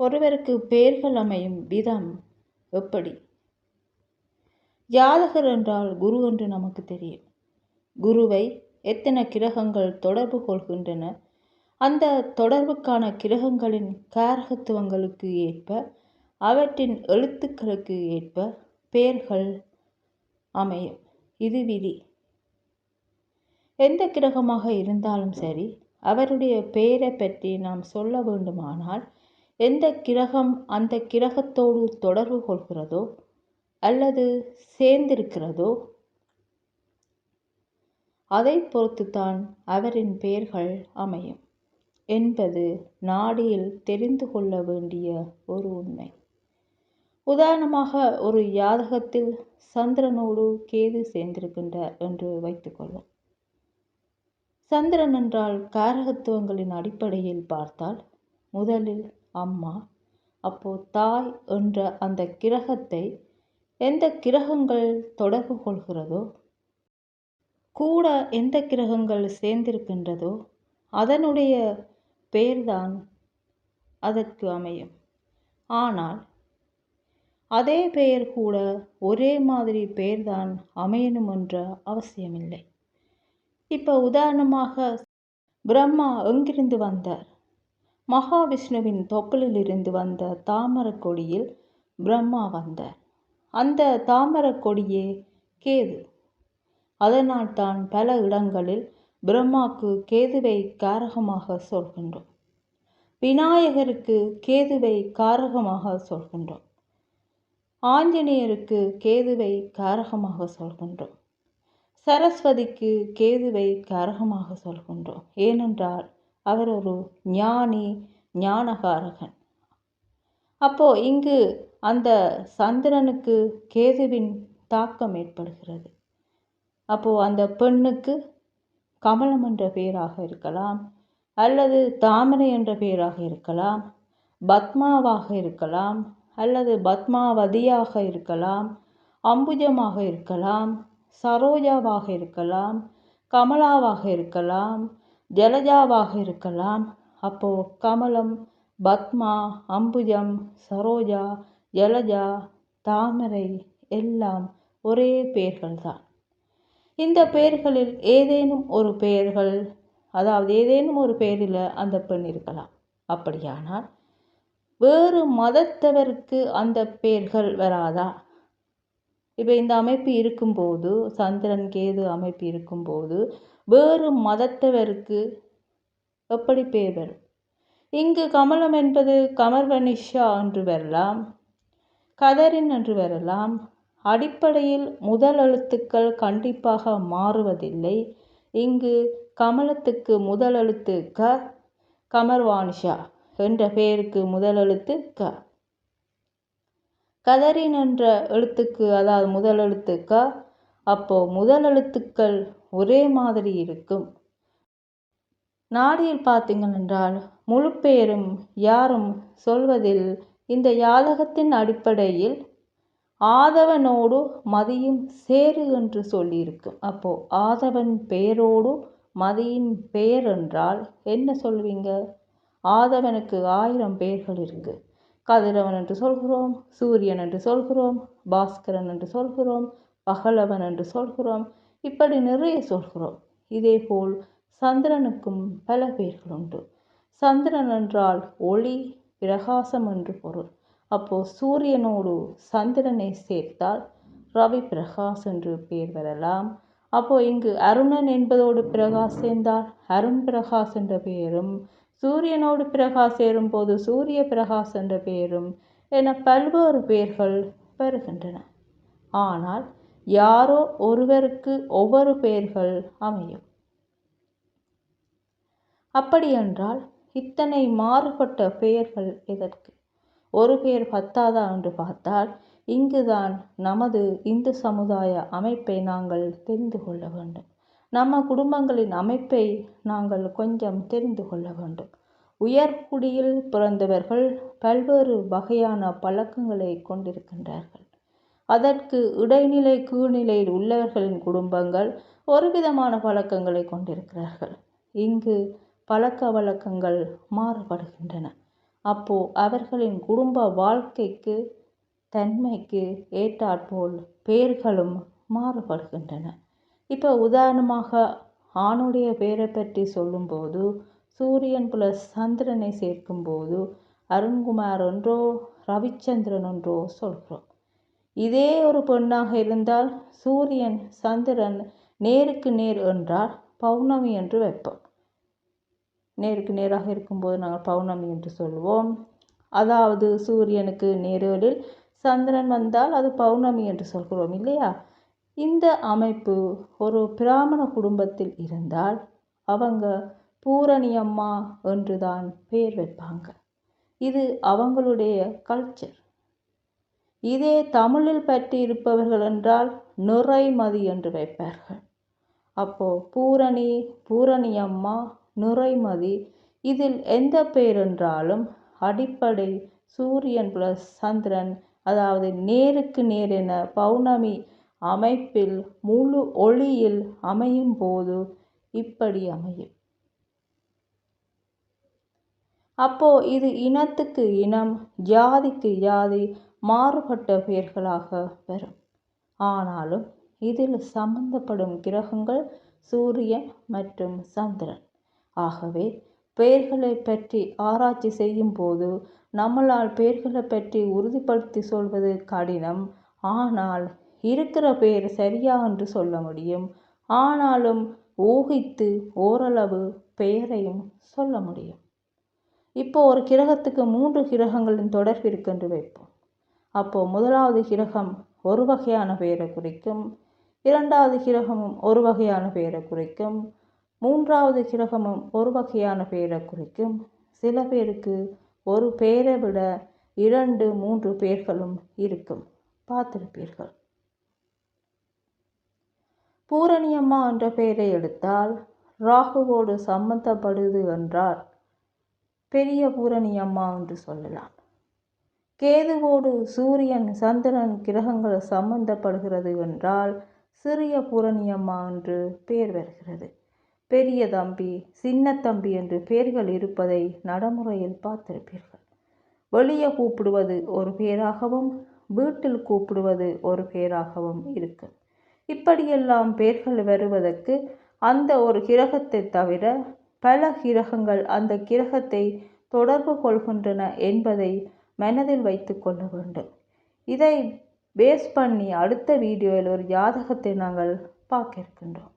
ஒருவருக்கு பெயர்கள் அமையும் விதம் எப்படி? ஜாதகர் என்றால் குரு என்று நமக்கு தெரியும். குருவை எத்தனை கிரகங்கள் தொடர்பு கொள்கின்றன அந்த தொடர்புக்கான கிரகங்களின் காரகத்துவங்களுக்கு ஏற்ப அவற்றின் எழுத்துக்களுக்கு ஏற்ப பெயர்கள் அமையும். இது விதி. எந்த கிரகமாக இருந்தாலும் சரி அவருடைய பெயரை பற்றி நாம் சொல்ல வேண்டுமானால் எந்த கிரகம் அந்த கிரகத்தோடு தொடர்பு கொள்கிறதோ அல்லது சேர்ந்திருக்கிறதோ அதை பொறுத்துத்தான் அவரின் பெயர்கள் அமையும் என்பது நாடியில் தெரிந்து கொள்ள வேண்டிய ஒரு உண்மை. உதாரணமாக ஒரு யாதகத்தில் சந்திரனோடு கேது சேர்ந்திருக்கின்றார் என்று வைத்துக்கொள்வோம் சந்திரன் என்றால் காரகத்துவங்களின் அடிப்படையில் பார்த்தால் முதலில் அம்மா அப்போ தாய் என்ற அந்த கிரகத்தை எந்த கிரகங்கள் தொடர்பு கொள்கிறதோ கூட எந்த கிரகங்கள் சேர்ந்திருக்கின்றதோ அதனுடைய பெயர்தான் அதற்கு அமையும். ஆனால் அதே பெயர் கூட ஒரே மாதிரி பெயர்தான் அமையணும் என்ற அவசியமில்லை. இப்போ உதாரணமாக பிரம்மா எங்கிருந்து வந்தார்? மகாவிஷ்ணுவின் தொப்புளில் இருந்து வந்த தாமரக் கொடியில் பிரம்மா வந்தார். அந்த தாமரக் கொடியே கேது. அதனால் தான் பல இடங்களில் பிரம்மாக்கு கேதுவை காரகமாக சொல்கின்றோம். விநாயகருக்கு கேதுவை காரகமாக சொல்கின்றோம். ஆஞ்சநேயருக்கு கேதுவை காரகமாக சொல்கின்றோம். சரஸ்வதிக்கு கேதுவை காரகமாக சொல்கின்றோம். ஏனென்றால் அவர் ஒரு ஞானி ஞானகாரகன். அப்போ இங்கு அந்த சந்திரனுக்கு கேதுவின் தாக்கம் ஏற்படுகிறது. அப்போது அந்த பெண்ணுக்கு கமலம் என்ற பெயராக இருக்கலாம் அல்லது தாமரை என்ற பெயராக இருக்கலாம் பத்மாவாக இருக்கலாம் அல்லது பத்மாவதியாக இருக்கலாம் அம்புஜமாக இருக்கலாம் சரோஜாவாக இருக்கலாம் கமலாவாக இருக்கலாம் ஜலஜாவாக இருக்கலாம். அப்போ கமலம் பத்மா அம்புஜம் சரோஜா ஜலஜா தாமரை எல்லாம் ஒரே பெயர்கள் தான் இந்த பெயர்களில் ஏதேனும் ஒரு பெயர்கள் அதாவது ஏதேனும் ஒரு பெயரில் அந்த பெண் இருக்கலாம். அப்படியானால் வேறு மதத்தவருக்கு அந்த பெயர்கள் வராதா? இப்போ இந்த அமைப்பு இருக்கும்போது சந்திரன் கேது அமைப்பு இருக்கும்போது வேறு மதத்தவருக்கு எப்படி பேர் வரும்? இங்கு கமலம் என்பது கமர்வனிஷா என்று வரலாம் கதரின் என்று வரலாம். அடிப்படையில் முதல் எழுத்துக்கள் கண்டிப்பாக மாறுவதில்லை. இங்கு கமலத்துக்கு முதல் எழுத்து க கமர்வானிஷா என்ற பெயருக்கு முதல் எழுத்து க. கதரின் என்ற எழுத்துக்கு அதாவது முதல் எழுத்து க அப்போ முதல் எழுத்துக்கள் ஒரே மாதிரி இருக்கும். நாடியில் பார்த்தீங்கள் என்றால் முழு பேரும் யாரும் சொல்வதில் இந்த யாதகத்தின் அடிப்படையில் ஆதவனோடு மதியும் சேரு என்று சொல்லியிருக்கும். அப்போ ஆதவன் பெயரோடு மதியின் பெயர் என்றால் என்ன சொல்வீங்க? ஆதவனுக்கு ஆயிரம் பெயர்கள் இருக்குது கதிரவன் என்று சொல்கிறோம் சூரியன் என்று சொல்கிறோம் பாஸ்கரன் என்று சொல்கிறோம் பகலவன் என்று சொல்கிறோம். இப்படி நிறைய சொல்கிறோம். இதேபோல் சந்திரனுக்கும் பல பெயர்கள் உண்டு. சந்திரன் என்றால் ஒளி பிரகாசம் என்று பொருள். அப்போ சூரியனோடு சந்திரனை சேர்த்தால் ரவி பிரகாஷ் என்று பெயர் வரலாம். அப்போ இங்கு அருணன் என்பதோடு பிரகாஷ் சேர்ந்தால் அருண் பிரகாஷ் என்ற பெயரும் சூரியனோடு பிரகாஷ் சேரும்போது சூரிய பிரகாஷ் என்ற பெயரும் என பல்வேறு பெயர்கள் பெறுகின்றன ஆனால் யாரோ ஒருவருக்கு ஒவ்வொரு பெயர்கள் அமையும். அப்படியென்றால் இத்தனை மாறுபட்ட பெயர்கள் எதற்கு? ஒரு பெயர் பத்தாதா என்று பார்த்தால் இங்குதான் நமது இந்து சமுதாய அமைப்பை நாங்கள் தெரிந்து கொள்ள வேண்டும். நம்ம குடும்பங்களின் அமைப்பை நாங்கள் கொஞ்சம் தெரிந்து கொள்ள வேண்டும். உயர் குடியில் பிறந்தவர்கள் பல்வேறு வகையான பழக்கங்களை கொண்டிருக்கின்றார்கள். அதற்கு இடைநிலை கீழ்நிலையில் உள்ளவர்களின் குடும்பங்கள் ஒரு விதமான பழக்கங்களை கொண்டிருக்கிறார்கள். இங்கு பழக்க வழக்கங்கள் மாறுபடுகின்றன. அப்போ அவர்களின் குடும்ப வாழ்க்கைக்கு தன்மைக்கு ஏற்றாற்போல் பெயர்களும் மாறுபடுகின்றன. இப்போ உதாரணமாக ஆணுடைய பேரை பற்றி சொல்லும்போது சூரியன் பிளஸ் சந்திரனை சேர்க்கும்போது அருண்குமார் ஒன்றோ ரவிச்சந்திரன் ஒன்றோ சொல்கிறோம் இதே ஒரு பெண்ணாக இருந்தால் சூரியன் சந்திரன் நேருக்கு நேர் என்றால் பௌர்ணமி என்று வைப்போம். நேருக்கு நேராக இருக்கும்போது நாங்கள் பௌர்ணமி என்று சொல்வோம். அதாவது சூரியனுக்கு நேரலில் சந்திரன் வந்தால் அது பௌர்ணமி என்று சொல்கிறோம் இல்லையா? இந்த அமைப்பு ஒரு பிராமண குடும்பத்தில் இருந்தால் அவங்க பூரணி அம்மா என்று தான் பெயர் வைப்பாங்க. இது அவங்களுடைய கல்ச்சர் இதே தமிழில் பற்றி இருப்பவர்கள் என்றால் நுரைமதி என்று வைப்பார்கள். அப்போ பூரணி பூரணி அம்மா நுரைமதி இதில் எந்த பெயர் என்றாலும் அடிப்படை சூரியன் பிளஸ் சந்திரன் அதாவது நேருக்கு நேர் என பௌர்ணமி அமைப்பில் முழு ஒளியில் அமையும் போது இப்படி அமையும். அப்போ இது இனத்துக்கு இனம் ஜாதிக்கு ஜாதி மாறுபட்ட பெயர்களாக வரும். ஆனாலும் இதில் சம்பந்தப்படும் கிரகங்கள் சூரியன் மற்றும் சந்திரன். ஆகவே பெயர்களை பற்றி ஆராய்ச்சி செய்யும் போது நம்மளால் பெயர்களை பற்றி உறுதிப்படுத்தி சொல்வது கடினம். ஆனால் இருக்கிற பெயர் சரியா என்று சொல்ல முடியும். ஆனாலும் ஊகித்து ஓரளவு பெயரையும் சொல்ல முடியும். இப்போ ஒரு கிரகத்துக்கு மூன்று கிரகங்களின் தொடர்பு இருக்கென்று வைப்போம். அப்போ முதலாவது கிரகம் ஒரு வகையான பெயரை குறிக்கும். இரண்டாவது கிரகமும் ஒரு வகையான பெயரை குறிக்கும். மூன்றாவது கிரகமும் ஒரு வகையான பெயரை குறிக்கும். சில பேருக்கு ஒரு பெயரை விட இரண்டு மூன்று பெயர்களும் இருக்கும். பார்த்திருப்பீர்கள். பூரணியம்மா என்ற பெயரை எடுத்தால் ராகுவோடு சம்பந்தப்படுது என்றால் பெரிய பூரணியம்மா என்று சொல்லலாம். கேதுவோடு சூரியன் சந்திரன் கிரகங்கள் சம்பந்தப்படுகிறது என்றால் சிறிய பூரணியம்மா என்று பெயர் வருகிறது. பெரிய தம்பி சின்ன தம்பி என்று பெயர்கள் இருப்பதை நடைமுறையில் பார்த்திருப்பீர்கள். வெளியே கூப்பிடுவது ஒரு பெயராகவும் வீட்டில் கூப்பிடுவது ஒரு பெயராகவும் இருக்கும் இப்படியெல்லாம் பெயர்கள் வருவதற்கு அந்த ஒரு கிரகத்தை தவிர பல கிரகங்கள் அந்த கிரகத்தை தொடர்பு கொள்கின்றன என்பதை மனதில் வைத்து கொள்ள வேண்டும். இதை பேஸ் பண்ணி அடுத்த வீடியோவில் ஒரு ஜாதகத்தை நாங்கள் பார்க்க இருக்கின்றோம்.